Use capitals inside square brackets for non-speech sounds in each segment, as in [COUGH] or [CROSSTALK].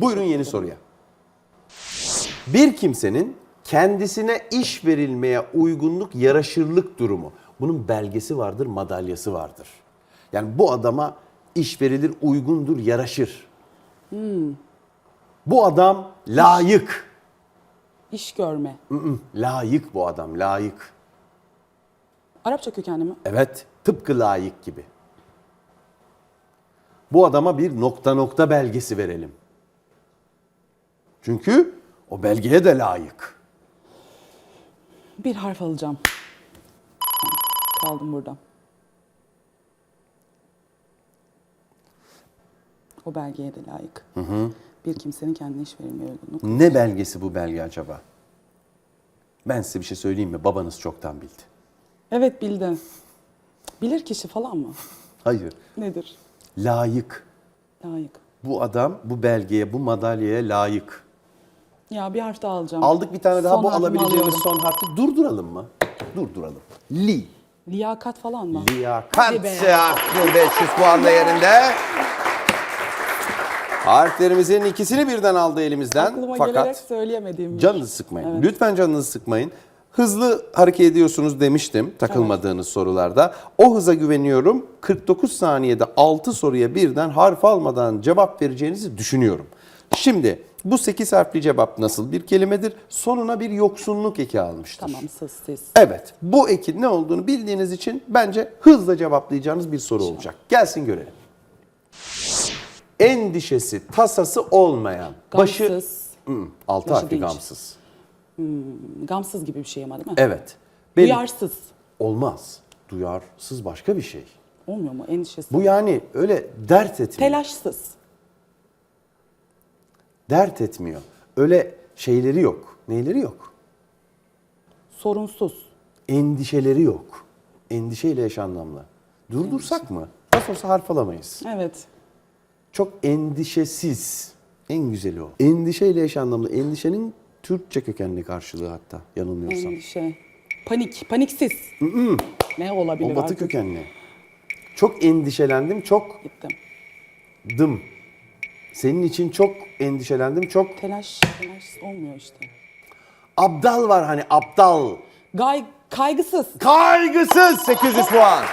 Buyurun yeni soruya. Bir kimsenin kendisine iş verilmeye uygunluk, yaraşırlık durumu. Bunun belgesi vardır, madalyası vardır. Yani bu adama iş verilir, uygundur, yaraşır. Bu adam layık. İş görme. Mm, Layık bu adam, layık. Arapça kökenli mi? Evet, tıpkı layık gibi. Bu adama bir nokta nokta belgesi verelim. Çünkü o belgeye de layık. Bir harf alacağım. Kaldım buradan. O belgeye de layık. Bir kimsenin kendine iş uygunluk. Ne belgesi bu belge acaba? Ben size bir şey söyleyeyim mi? Babanız çoktan bildi. Evet bildin. Bilir kişi falan mı? Hayır. Nedir? Layık. Layık. Bu adam bu belgeye, bu madalyaya layık. Ya bir harf daha alacağım. Aldık bir tane daha Son bu harfimi alabileceğimiz alıyorum. son harfi. Durduralım mı? Durduralım. Li. Liyakat falan mı? Liyakat Hadi be. hakkı 500 puan değerinde. Harflerimizin ikisini birden aldı elimizden. Aklıma gelerek Fakat söyleyemediğim. bir- canınızı sıkmayın. Lütfen canınızı sıkmayın. Hızlı hareket ediyorsunuz demiştim takılmadığınız sorularda. O hıza güveniyorum. 49 saniyede 6 soruya birden harf almadan cevap vereceğinizi düşünüyorum. Şimdi bu 8 harfli cevap nasıl bir kelimedir? Sonuna bir yoksunluk eki almıştır. Tamam siz siz. Evet. Bu ekin ne olduğunu bildiğiniz için bence hızla cevaplayacağınız bir soru olacak. Gelsin görelim. Endişesi, tasası olmayan, başı... Gamsız. Hı, altı Başı harfli dinç. gamsız. Gamsız gibi bir şey ama değil mi? Evet. Benim- Duyarsız. Olmaz. Duyarsız başka bir şey. Olmuyor mu? Endişesiz. Bu yani öyle dert etmiyor. Telaşsız. Dert etmiyor. Öyle şeyleri yok. Neyleri yok? Sorunsuz. Endişeleri yok. Endişeyle eş anlamlı. Durdursak mı? Nasıl olsa harf alamayız. Evet. Çok endişesiz. En güzeli o. Endişeyle eş anlamlı. Endişenin Türkçe kökenli karşılığı hatta yanılmıyorsam. Endişe. Panik. Paniksiz. ne olabilir O batı artık? kökenli. Çok endişelendim, çok Gittim. dım. Senin için çok endişelendim, çok Telaş. Telaş olmuyor işte. abdal var hani aptal. Gay kaygısız. Kaygısız 800 puan.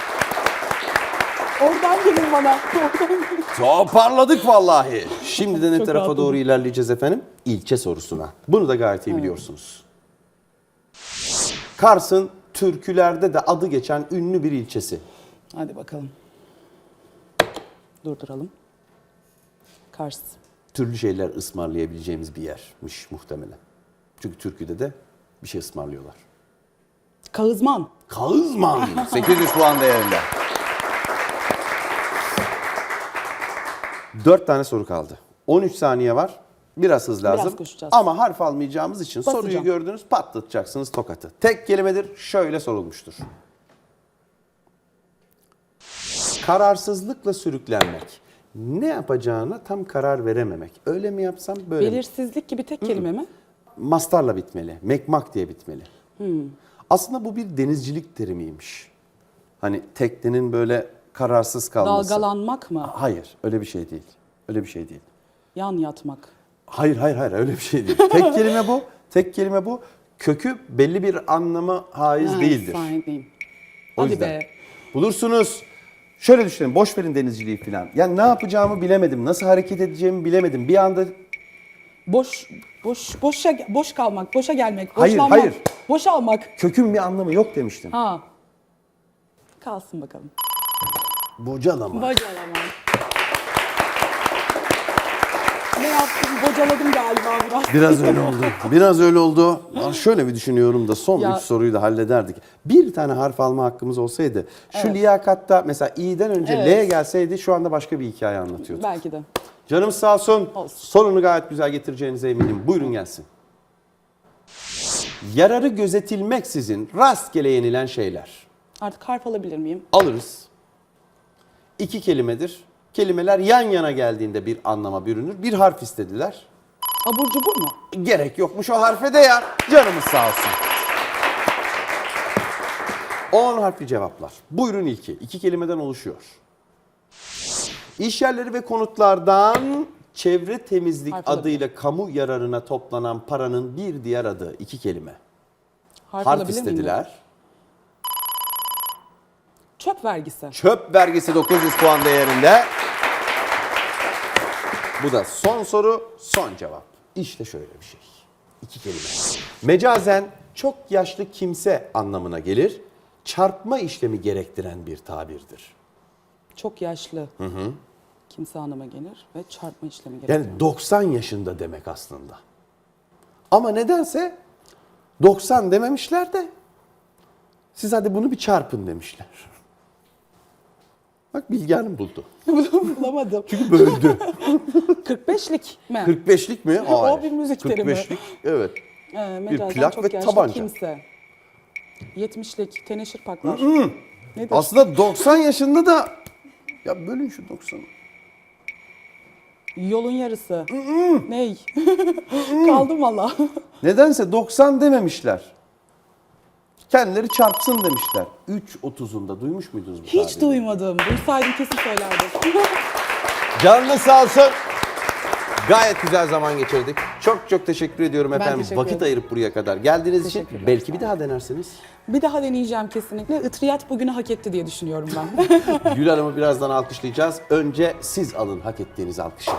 Oradan gelin bana. Oradan gelin. Toparladık vallahi. Şimdi de ne Çok tarafa rahatladım. doğru ilerleyeceğiz efendim? İlçe sorusuna. Bunu da gayet iyi biliyorsunuz. Kars'ın türkülerde de adı geçen ünlü bir ilçesi. Hadi bakalım. Durduralım. Kars. Türlü şeyler ısmarlayabileceğimiz bir yermiş muhtemelen. Çünkü türküde de bir şey ısmarlıyorlar. Kağızman. Kağızman [LAUGHS] 800 puan değerinde. Dört tane soru kaldı. 13 saniye var. Biraz hız lazım. koşacağız. Ama harf almayacağımız için soruyu Basacağım. gördünüz patlatacaksınız tokatı. Tek kelimedir şöyle sorulmuştur. Kararsızlıkla sürüklenmek. Ne yapacağına tam karar verememek. Öyle mi yapsam böyle mi? Belirsizlik gibi tek kelime mi? mastarla bitmeli. Mekmak diye bitmeli. Aslında bu bir denizcilik terimiymiş. Hani teknenin böyle kararsız kalması. Dalgalanmak mı? Hayır, öyle bir şey değil. Öyle bir şey değil. Yan yatmak. Hayır, hayır, hayır, öyle bir şey değil. Tek [LAUGHS] kelime bu. Tek kelime bu. Kökü belli bir anlama haiz Ha, değildir. Sahibiyim. O Hadi yüzden. be. Bulursunuz. Şöyle düşünün, boş verin denizciliği falan. Yani ne yapacağımı bilemedim, nasıl hareket edeceğimi bilemedim. Bir anda Boş, boş, boşa, boş kalmak, boşa gelmek, Hayır, boşlanmak, hayır. boş almak. kökün bir anlamı yok demiştim. Ha. Kalsın bakalım. Bocalama. Bocalama. Ne yaptım? Bocaladım galiba biraz. Öyle oldu. Biraz öyle oldu. Şöyle bir düşünüyorum da son Ya- üç soruyu da hallederdik. Bir tane harf alma hakkımız olsaydı şu liyakatta mesela i'den önce Evet. L gelseydi şu anda başka bir hikaye anlatıyorduk. Belki de. Canım sağ olsun. Olsun. Sonunu gayet güzel getireceğinize eminim. Buyurun gelsin. Yararı gözetilmeksizin rastgele yenilen şeyler. Artık harf alabilir miyim? Alırız. İki kelimedir. Kelimeler yan yana geldiğinde bir anlama bürünür. Bir harf istediler. Abur cubur mu? Gerek yokmuş o harfe de ya. Canımız sağ olsun. 10 harfli cevaplar. Buyurun ilki. İki kelimeden oluşuyor. İş yerleri ve konutlardan Çevre temizlik Harf alabilir. adıyla kamu yararına toplanan paranın bir diğer adı. iki kelime. Harf, Harf miyim? istediler. Çöp vergisi. Çöp vergisi 900 puan değerinde. Bu da son soru, son cevap. İşte şöyle bir şey. İki kelime. Mecazen çok yaşlı kimse anlamına gelir. Çarpma işlemi gerektiren bir tabirdir. Çok yaşlı. Kimse anlama gelir ve çarpma işlemi gerekiyor. Yani 90 yaşında demek aslında. Ama nedense 90 dememişler de siz hadi bunu bir çarpın demişler. Bak Bilge Hanım buldu. [LAUGHS] Bulamadım. Çünkü böldü. [LAUGHS] 45'lik mi? 45'lik mi? O Hayır. bir müzik terimi. 45'lik evet. Ee, mecazen plak çok ve yaşlı tabanca. kimse. 70'lik teneşir paklar. Nedir? Aslında 90 yaşında da ya bölün şu 90'ı. Yolun yarısı. Ney? Kaldım valla. Nedense 90 dememişler. Kendileri çarpsın demişler. 3.30'unda duymuş muydunuz bu Hiç tabiri? duymadım. Duysaydım kesin söylerdim. Canlı sağ olsun. Gayet güzel zaman geçirdik. Çok çok teşekkür ediyorum efendim. teşekkür Vakit ayırıp buraya kadar geldiğiniz için. Belki bir daha denersiniz. bir daha deneyeceğim kesinlikle. Itriyat bugünü hak etti diye düşünüyorum ben. [LAUGHS] Gül Hanım'ı birazdan alkışlayacağız. Önce siz alın hak ettiğiniz alkışı.